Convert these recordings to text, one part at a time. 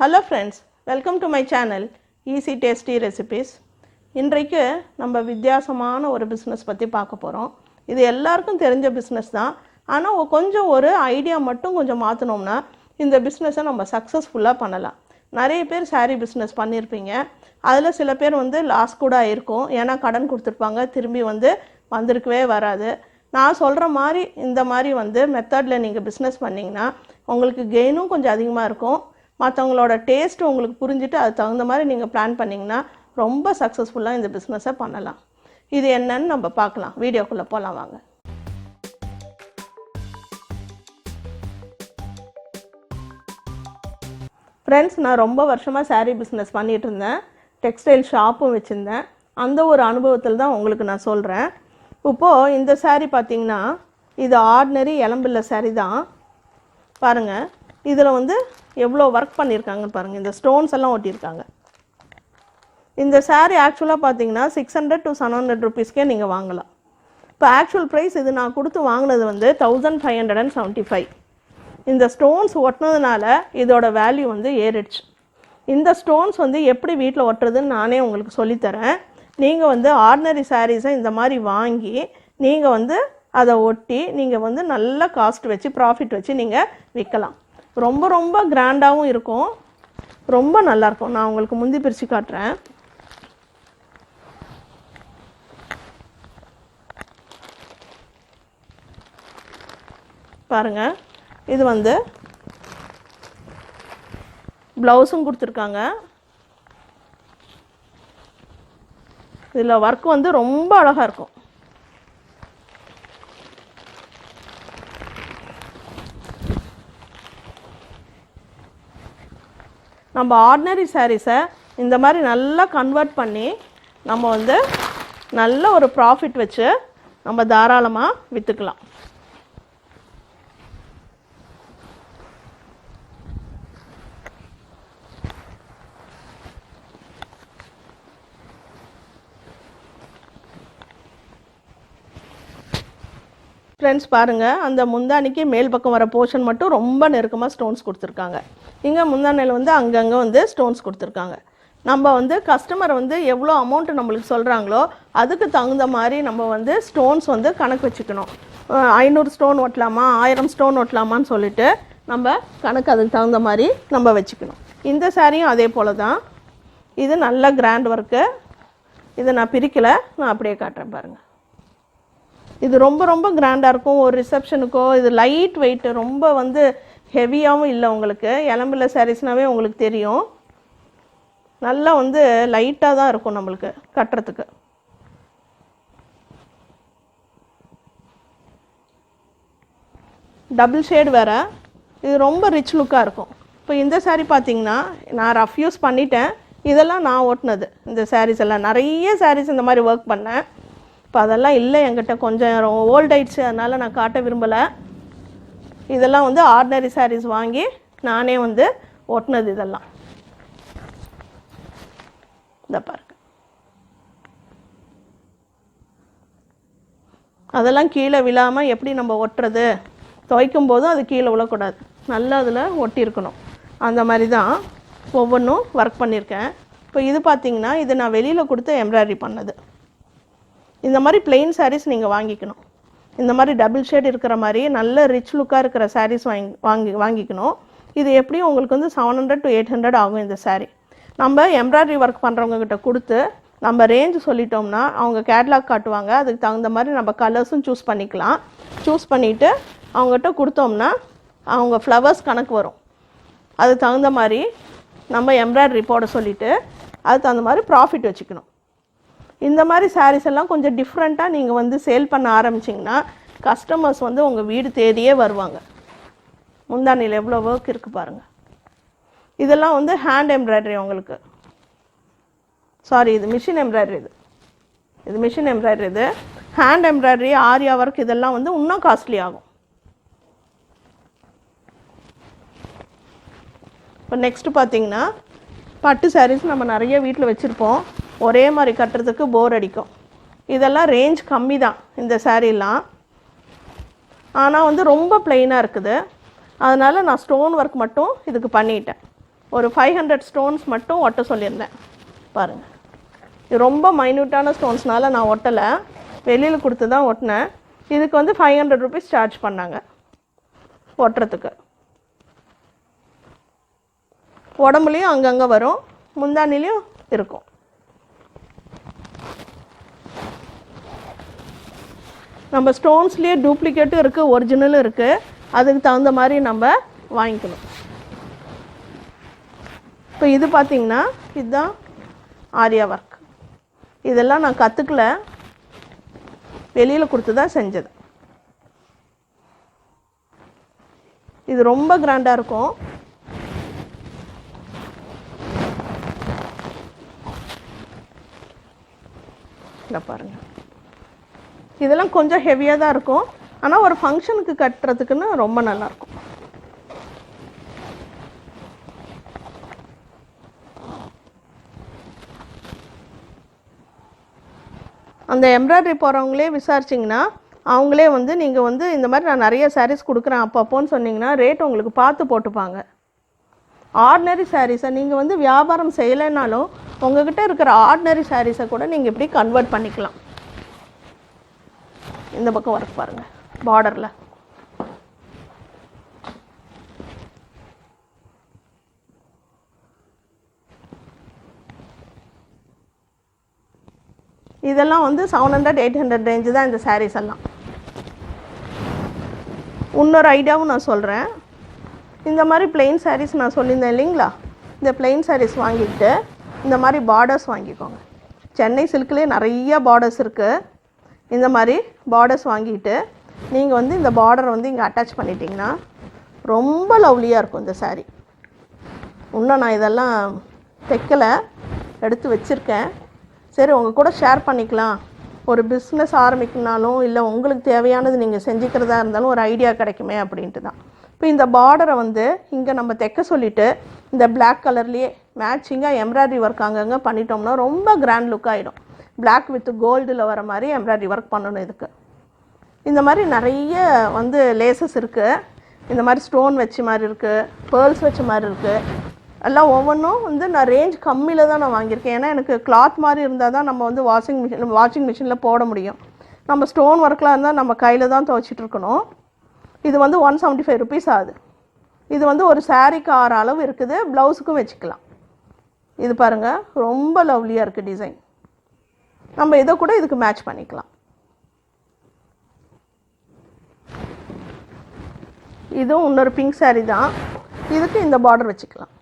Hello friends welcome to my channel easy tasty recipes இன்றைக்கு நம்ம வித்தியாசமான ஒரு பிஸ்னஸ் பற்றி பார்க்க போகிறோம் இது எல்லாருக்கும் தெரிஞ்ச பிஸ்னஸ் தான். ஆனால் கொஞ்சம் ஒரு ஐடியா மட்டும் கொஞ்சம் மாற்றினோம்னா இந்த பிஸ்னஸை நம்ம சக்ஸஸ்ஃபுல்லாக பண்ணலாம். நிறைய பேர் சாரீ பிஸ்னஸ் பண்ணியிருப்பீங்க அதில் சில பேர் வந்து லாஸ் கூட ஆயிருக்கும். ஏன்னா கடன் கொடுத்துருப்பாங்க. திரும்பி வந்து வந்திருக்கவே வராது. நான் சொல்கிற மாதிரி இந்த மாதிரி வந்து மெத்தடில் நீங்கள் பிஸ்னஸ் பண்ணிங்கன்னா உங்களுக்கு கெயினும் கொஞ்சம் அதிகமாக இருக்கும். மற்றவங்களோட டேஸ்ட்டு உங்களுக்கு புரிஞ்சுட்டு அது தகுந்த மாதிரி நீங்கள் பிளான் பண்ணிங்கன்னா ரொம்ப சக்ஸஸ்ஃபுல்லாக இந்த பிஸ்னஸை பண்ணலாம். இது என்னன்னு நம்ம பார்க்கலாம். வீடியோக்குள்ளே போகலாம் வாங்க. ஃப்ரெண்ட்ஸ் நான் ரொம்ப வருஷமாக சாரீ பிஸ்னஸ் பண்ணிகிட்டு இருந்தேன். டெக்ஸ்டைல் ஷாப்பும் வச்சுருந்தேன். அந்த ஒரு அனுபவத்தில் தான் உங்களுக்கு நான் சொல்கிறேன் இப்போது இந்த சாரீ பார்த்தீங்கன்னா இது ஆர்டினரி எலம்பில்ல சாரீ தான். பாருங்கள் இதில் வந்து எவ்வளோ ஒர்க் பண்ணியிருக்காங்கன்னு பாருங்கள் இந்த ஸ்டோன்ஸ் எல்லாம் ஒட்டியிருக்காங்க. இந்த சாரீ ஆக்சுவலாக பார்த்தீங்கன்னா six hundred to seven hundred ருபீஸ்க்கே நீங்கள் வாங்கலாம். இப்போ ஆக்சுவல் ப்ரைஸ் இது நான் கொடுத்து வாங்கினது வந்து thousand five hundred and seventy five இந்த ஸ்டோன்ஸ் ஒட்டினதுனால இதோட வேல்யூ வந்து ஏறிடுச்சு. இந்த ஸ்டோன்ஸ் வந்து எப்படி வீட்டில் ஒட்டுறதுன்னு நானே உங்களுக்கு சொல்லித்தரேன் நீங்கள் வந்து ஆர்டினரி சாரீஸை இந்த மாதிரி வாங்கி நீங்கள் வந்து அதை ஒட்டி நீங்கள் வந்து நல்ல காஸ்ட் வச்சு ப்ராஃபிட் வச்சு நீங்கள் விற்கலாம். ரொம்ப ரொம்ப கிராண்டாகவும் இருக்கும். ரொம்ப நல்லாயிருக்கும் நான் உங்களுக்கு முந்தி பிரித்து காட்டுறேன். பாருங்க. இது வந்து ப்ளவுஸும் கொடுத்துருக்காங்க. இதில் ஒர்க் வந்து ரொம்ப அழகாக இருக்கும். நம்ம ஆர்டினரி சாரீஸை இந்த மாதிரி நல்லா கன்வெர்ட் பண்ணி நம்ம வந்து நல்ல ஒரு ப்ராஃபிட் வச்சு நம்ம தாராளமாக விற்றுக்கலாம் ஃப்ரெண்ட்ஸ் பாருங்கள் அந்த முந்தானிக்கு மேல் பக்கம் வர போர்ஷன் மட்டும் ரொம்ப நெருக்கமாக ஸ்டோன்ஸ் கொடுத்துருக்காங்க. இங்கே முந்தானையில் வந்து அங்கங்கே வந்து ஸ்டோன்ஸ் கொடுத்துருக்காங்க. நம்ம வந்து கஸ்டமர் வந்து எவ்வளோ அமௌண்ட்டு நம்மளுக்கு சொல்கிறாங்களோ அதுக்கு தகுந்த மாதிரி நம்ம வந்து ஸ்டோன்ஸ் வந்து கணக்கு வச்சுக்கணும். ஐநூறு ஸ்டோன் ஒட்டலாமா ஆயிரம் ஸ்டோன் ஒட்டலாமான்னு சொல்லிட்டு நம்ம கணக்கு அதுக்கு தகுந்த மாதிரி நம்ம வச்சுக்கணும். இந்த சாரியும் அதே போல் தான் இது நல்ல கிராண்ட் ஒர்க்கு இதை நான் பிரிக்கலை நான் அப்படியே காட்டுறேன் பாருங்கள் இது ரொம்ப ரொம்ப கிராண்டாக இருக்கும். ஒரு ரிசப்ஷனுக்கோ இது லைட் வெயிட்டு ரொம்ப வந்து ஹெவியாகவும் இல்லை உங்களுக்கு. எலம்பில் சாரீஸ்னாவே உங்களுக்கு தெரியும். நல்லா வந்து லைட்டாக தான் இருக்கும் நம்மளுக்கு கட்டுறதுக்கு. டபுள் ஷேட் வேறு. இது ரொம்ப ரிச் லுக்காக இருக்கும். இப்போ இந்த சாரீ பார்த்தீங்கன்னா நான் ரஃப் யூஸ் பண்ணிட்டேன். இதெல்லாம் நான் ஓட்டினது. இந்த சாரீஸ் எல்லாம். நிறைய சாரீஸ் இந்த மாதிரி ஒர்க் பண்ணேன். இப்போ அதெல்லாம் இல்லை என்கிட்ட. கொஞ்சம் ஓல்ட் ஆயிடுச்சு. அதனால் நான் காட்ட விரும்பலை. இதெல்லாம் வந்து ஆர்டினரி சாரீஸ் வாங்கி நானே வந்து ஒட்டினது இதெல்லாம். இந்த பாருங்க. அதெல்லாம் கீழே விழாமல் எப்படி நம்ம ஒட்டுறது? துவைக்கும் போதும் அது கீழே விழக்கூடாது. நல்லா அதில் ஒட்டியிருக்கணும் அந்த மாதிரி தான் ஒவ்வொன்றும் ஒர்க் பண்ணியிருக்கேன் இப்போ இது பார்த்தீங்கன்னா இது நான் வெளியில் கொடுத்து எம்ப்ராய்டரி பண்ணது. இந்த மாதிரி பிளெயின் சாரீஸ் நீங்கள் வாங்கிக்கணும். இந்த மாதிரி டபுள் ஷேட் இருக்கிற மாதிரி நல்ல ரிச் லுக்காக இருக்கிற சாரீஸ் வாங்கி வாங்கி வாங்கிக்கணும். இது எப்படியும் உங்களுக்கு வந்து seven hundred to eight hundred ஆகும் இந்த சாரீ நம்ம எம்ப்ராய்டரி ஒர்க் பண்ணுறவங்க கிட்ட கொடுத்து நம்ம ரேஞ்ச் சொல்லிட்டோம்னா அவங்க கேட்லாக் காட்டுவாங்க. அதுக்கு தகுந்த மாதிரி நம்ம கலர்ஸும் சூஸ் பண்ணிக்கலாம். சூஸ் பண்ணிவிட்டு அவங்ககிட்ட கொடுத்தோம்னா அவங்க ஃப்ளவர்ஸ் கணக்கு வரும். அதுக்கு தகுந்த மாதிரி நம்ம எம்ப்ராய்டரி போட சொல்லிவிட்டு அதுக்கு தகுந்த மாதிரி ப்ராஃபிட் வச்சுக்கணும். இந்த மாதிரி சாரீஸ் எல்லாம் கொஞ்சம் டிஃப்ரெண்ட்டாக நீங்கள் வந்து சேல் பண்ண ஆரம்பிச்சிங்கன்னா கஸ்டமர்ஸ் வந்து உங்கள் வீடு தேடியே வருவாங்க. முந்தானியில் எவ்வளோ ஒர்க் இருக்குது பாருங்கள் இதெல்லாம் வந்து ஹேண்ட் எம்ப்ராய்டரி உங்களுக்கு. சாரி இது மிஷின் எம்ப்ராய்டரி இது. இது மிஷின் எம்ப்ராய்டரி இது. ஹேண்ட் எம்ப்ராய்டரி ஆரியா ஒர்க் இதெல்லாம் வந்து இன்னும் காஸ்ட்லி ஆகும். இப்போ நெக்ஸ்ட்டு பார்த்தீங்கன்னா பட்டு சாரீஸ் நம்ம நிறைய வீட்டில் வச்சுருப்போம். ஒரே மாதிரி கட்டுறதுக்கு போர் அடிக்கும். இதெல்லாம் ரேஞ்ச் கம்மி தான் இந்த சாரீலாம் ஆனால் வந்து ரொம்ப பிளெயினாக இருக்குது. அதனால் நான் ஸ்டோன் ஒர்க் மட்டும் இதுக்கு பண்ணிட்டேன். ஒரு ஃபைவ் ஹண்ட்ரட் ஸ்டோன்ஸ் மட்டும் ஒட்ட சொல்லியிருந்தேன். பாருங்கள் இது ரொம்ப மைன்யூட்டான ஸ்டோன்ஸ்னால நான் ஒட்டலை. வெளியில் கொடுத்து தான் ஒட்டினேன். இதுக்கு வந்து ஃபைவ் ஹண்ட்ரட் ருபீஸ் சார்ஜ் பண்ணாங்க. ஒட்டுறதுக்கு. உடம்புலையும் அங்கங்கே வரும். முந்தானிலையும் இருக்கும். நம்ம ஸ்டோன்ஸ்லேயே டூப்ளிகேட்டும் இருக்குது ஒரிஜினலும் இருக்குது அதுக்கு தகுந்த மாதிரி நம்ம வாங்கிக்கணும். இப்போ இது பார்த்தீங்கன்னா இதுதான் ஆரியா ஒர்க் இதெல்லாம் நான் கற்றுக்கல வெளியில் கொடுத்து தான் செஞ்சது. இது ரொம்ப கிராண்டாக இருக்கும். இதை பாருங்கள் இதெல்லாம் கொஞ்சம் ஹெவியாக தான் இருக்கும். ஆனால் ஒரு ஃபங்க்ஷனுக்கு கட்டுறதுக்குன்னு ரொம்ப நல்லாயிருக்கும் அந்த எம்ப்ராய்டரி போகிறவங்களே விசாரிச்சிங்கன்னா அவங்களே வந்து நீங்கள் வந்து இந்த மாதிரி நான் நிறைய சாரீஸ் கொடுக்குறேன் அப்பப்போன்னு சொன்னிங்கன்னா ரேட் உங்களுக்கு பார்த்து போட்டுப்பாங்க. ஆர்டினரி சாரீஸை நீங்கள் வந்து வியாபாரம் செய்யலைனாலும் உங்ககிட்ட இருக்கிற ஆர்டினரி சாரீஸை கூட நீங்கள் இப்படி கன்வெர்ட் பண்ணிக்கலாம். இந்த பக்கம் ஒர்க் பாருங்கள் பார்டரில் இதெல்லாம் வந்து seven hundred eight hundred range தான் இந்த சாரீஸ் எல்லாம். இன்னொரு ஐடியாவும் நான் சொல்கிறேன் இந்த மாதிரி பிளெயின் சாரீஸ் நான் சொல்லியிருந்தேன் இல்லைங்களா? இந்த பிளெயின் சாரீஸ் வாங்கிட்டு இந்த மாதிரி பார்டர்ஸ் வாங்கிக்கோங்க. சென்னை சில்க்லேயே நிறைய பார்டர்ஸ் இருக்குது இந்த மாதிரி பார்டர்ஸ் வாங்கிட்டு நீங்கள் வந்து இந்த பார்டரை வந்து இங்கே அட்டாச் பண்ணிட்டீங்கன்னா ரொம்ப லவ்லியாக இருக்கும் இந்த சாரீ இன்னும் நான் இதெல்லாம் தைக்கலை எடுத்து வச்சுருக்கேன். சரி உங்கள் கூட ஷேர் பண்ணிக்கலாம். ஒரு பிஸ்னஸ் ஆரம்பிக்கணுனாலும் இல்லை உங்களுக்கு தேவையானது நீங்கள் செஞ்சுக்கிறதா இருந்தாலும் ஒரு ஐடியா கிடைக்குமே அப்படின்ட்டு தான். இப்போ இந்த பார்டரை வந்து இங்கே நம்ம தைக்க சொல்லிவிட்டு இந்த பிளாக் கலர்லேயே மேட்சிங்காக எம்ப்ராய்டரி ஒர்க் அங்கங்கே பண்ணிட்டோம்னா ரொம்ப கிராண்ட் லுக் ஆகிடும் பிளாக் வித் கோல்டில் வர மாதிரி எம்ப்ராய்டரி ஒர்க் பண்ணணும் இதுக்கு. இந்த மாதிரி நிறைய வந்து லேசஸ் இருக்குது இந்த மாதிரி ஸ்டோன் வச்ச மாதிரி இருக்குது பேர்ல்ஸ் வச்ச மாதிரி இருக்குது எல்லாம் ஒவ்வொன்றும் வந்து நான் ரேஞ்ச் கம்மியில் தான் நான் வாங்கியிருக்கேன். ஏன்னா எனக்கு கிளாத் மாதிரி இருந்தால் தான் நம்ம வந்து வாஷிங் மிஷின் வாஷிங் மிஷினில் போட முடியும். நம்ம ஸ்டோன் ஒர்க்கெலாம் இருந்தால் நம்ம கையில் தான் துவைச்சிட்டு இருக்கணும். இது வந்து ஒன் செவன்ட்டி ஃபைவ் ருபீஸ் ஆகுது. இது வந்து ஒரு சாரீக்கு ஆறு அளவு இருக்குது. ப்ளவுஸுக்கும் வச்சுக்கலாம். இது பாருங்கள் ரொம்ப லவ்லியாக இருக்குது டிசைன் நம்ம இதை கூட இதுக்கு மேட்ச் பண்ணிக்கலாம். இதுவும் இன்னொரு பிங்க் saree தான். இதுக்கு இந்த பார்டர் வச்சுக்கலாம்.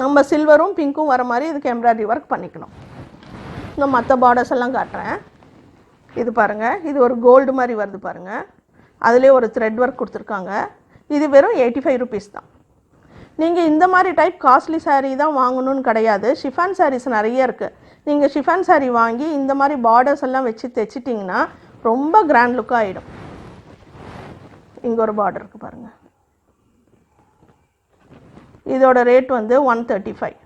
நம்ம சில்வரும் பிங்க்கும் வர மாதிரி இதுக்கு எம்ப்ராய்டரி ஒர்க் பண்ணிக்கணும். இந்த மற்ற பார்டர்ஸ் எல்லாம் காட்டுறேன். இது பாருங்கள் இது ஒரு கோல்டு மாதிரி வருது பாருங்கள் அதுலேயே ஒரு த்ரெட் ஒர்க் கொடுத்துருக்காங்க. இது வெறும் எயிட்டி ஃபைவ் ருபீஸ் தான். நீங்கள் இந்த மாதிரி டைப் காஸ்ட்லி சாரீ தான் வாங்கணும்னு கிடையாது. ஷிஃபான் சாரீஸ் நிறைய இருக்குது நீங்கள் ஷிஃபான் சாரீ வாங்கி இந்த மாதிரி பார்டர்ஸ் எல்லாம் வச்சு தைச்சிட்டிங்கன்னா ரொம்ப கிராண்ட் லுக் ஆகிடும் இங்கே ஒரு பார்டர் இருக்குது பாருங்கள் இதோட ரேட் வந்து ஒன் தேர்ட்டி ஃபைவ்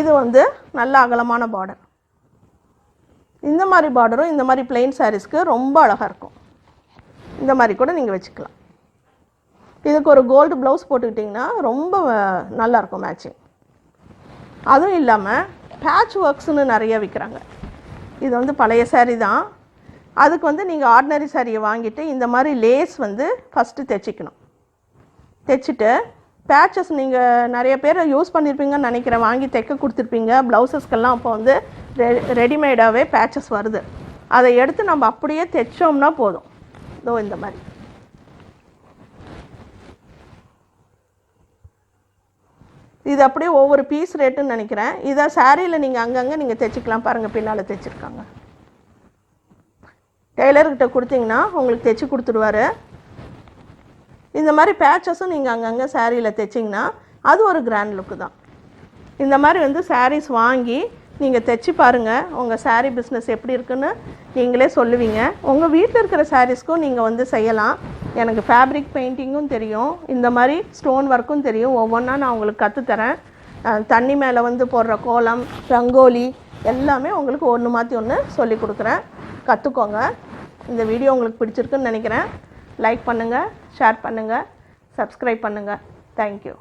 இது வந்து நல்ல அகலமான பார்டர் இந்த மாதிரி பார்டரும் இந்த மாதிரி பிளெயின் சாரீஸ்க்கு ரொம்ப அழகாக இருக்கும். இந்த மாதிரி கூட நீங்கள் வச்சுக்கலாம். இதுக்கு ஒரு கோல்டு ப்ளவுஸ் போட்டுக்கிட்டிங்கன்னா ரொம்ப நல்லாயிருக்கும் மேட்சிங் அதுவும் இல்லாமல் பேட்ச் ஒர்க்ஸ்னு நிறைய விற்கிறாங்க இது வந்து பழைய சாரீ தான். அதுக்கு வந்து நீங்கள் ஆர்டினரி சாரியை வாங்கிட்டு இந்த மாதிரி லேஸ் வந்து ஃபஸ்ட்டு தைச்சிக்கணும். தைச்சிட்டு பேட்சஸ் நீங்கள் நிறைய பேர் யூஸ் பண்ணியிருப்பீங்கன்னு நினைக்கிறேன். வாங்கி தைக்க கொடுத்துருப்பீங்க. ப்ளவுசஸ்க்கெல்லாம் அப்போ வந்து ரெ ரெடிமேடாகவே பேட்சஸ் வருது. அதை எடுத்து நம்ம அப்படியே தைச்சோம்னா போதும். இதோ இந்த மாதிரி. இது அப்படியே ஒவ்வொரு பீஸ் ரேட்டுன்னு நினைக்கிறேன். இதை சாரியில் நீங்கள் அங்கங்கே நீங்கள் தைச்சிக்கலாம் பாருங்கள் பின்னால் தைச்சிருக்காங்க. டெய்லர்கிட்ட கொடுத்தீங்கன்னா உங்களுக்கு தைச்சி கொடுத்துடுவாரு இந்த மாதிரி பேச்சஸும் நீங்கள் அங்கங்கே சாரியில் தைச்சிங்கன்னா அது ஒரு கிராண்ட் லுக்கு தான். இந்த மாதிரி வந்து சாரீஸ் வாங்கி நீங்கள் தைச்சி பாருங்கள் உங்கள் சாரீ பிஸ்னஸ் எப்படி இருக்குன்னு நீங்களே சொல்லுவீங்க. உங்கள் வீட்டில் இருக்கிற சாரீஸ்க்கும் நீங்கள் வந்து செய்யலாம். எனக்கு ஃபேப்ரிக் பெயிண்டிங்கும் தெரியும். இந்த மாதிரி ஸ்டோன் ஒர்க்கும் தெரியும். ஒவ்வொன்றா நான் உங்களுக்கு கற்றுத்தரேன் தண்ணி மேலே வந்து போடுற கோலம் ரங்கோலி எல்லாமே உங்களுக்கு ஒன்று மாற்றி ஒன்று சொல்லி கொடுக்குறேன். கற்றுக்கோங்க இந்த வீடியோ உங்களுக்கு பிடிச்சிருக்குன்னு நினைக்கிறேன். லைக் பண்ணுங்கள் ஷேர் பண்ணுங்கள் சப்ஸ்கிரைப் பண்ணுங்கள் தேங்க்யூ